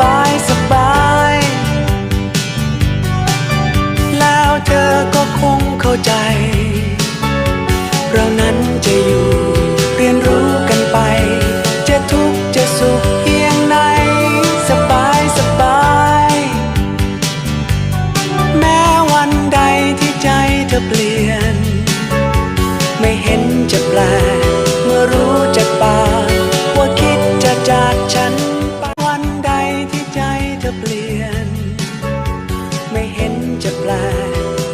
บายสบาย แล้วเธอก็คงเข้าใจ เรานั้นจะอยู่เรียนรู้กันไป จะทุกข์จะสุขเพียงไหนสบายสบาย แม้วันใดที่ใจเธอเปลี่ยน ไม่เห็นจะแปลก จะแปล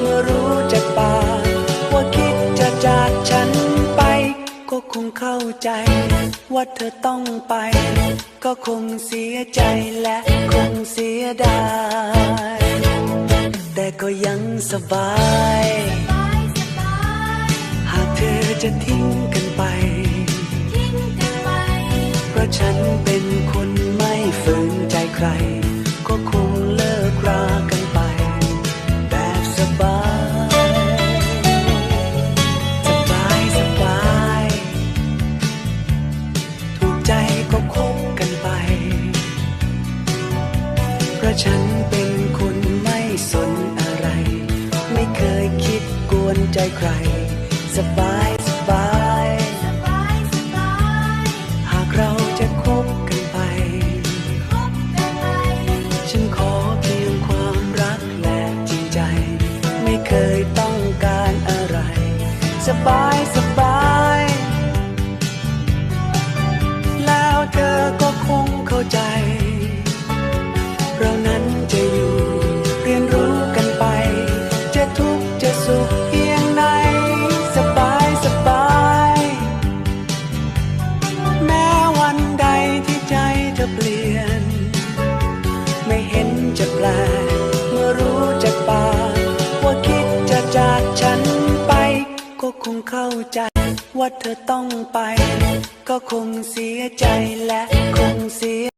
เมื่อรู้จากปากว่าคิดจะจากฉันไป ก็คงเข้าใจ ว่าเธอต้องไป ก็คงเสียใจและคงเสียดาย แต่ก็ยังสบาย หากเธอจะทิ้งกันไป เพราะฉันเป็นคนไม่ฝืนใจใคร ฉันเป็นคนไม่สนอะไร ไม่เคยคิดกวนใจใคร สบายสบายสบายสบายหากเราจะคบกันไป คบกันไป ฉันขอเพียงความรักและจริงใจ ไม่เคยต้องการอะไร สบายสบาย จะแปลกเมื่อรู้จากปากว่าคิดจะจากฉันไป ก็คงเข้าใจ ว่าเธอต้องไป ก็คงเสียใจและคงเสีย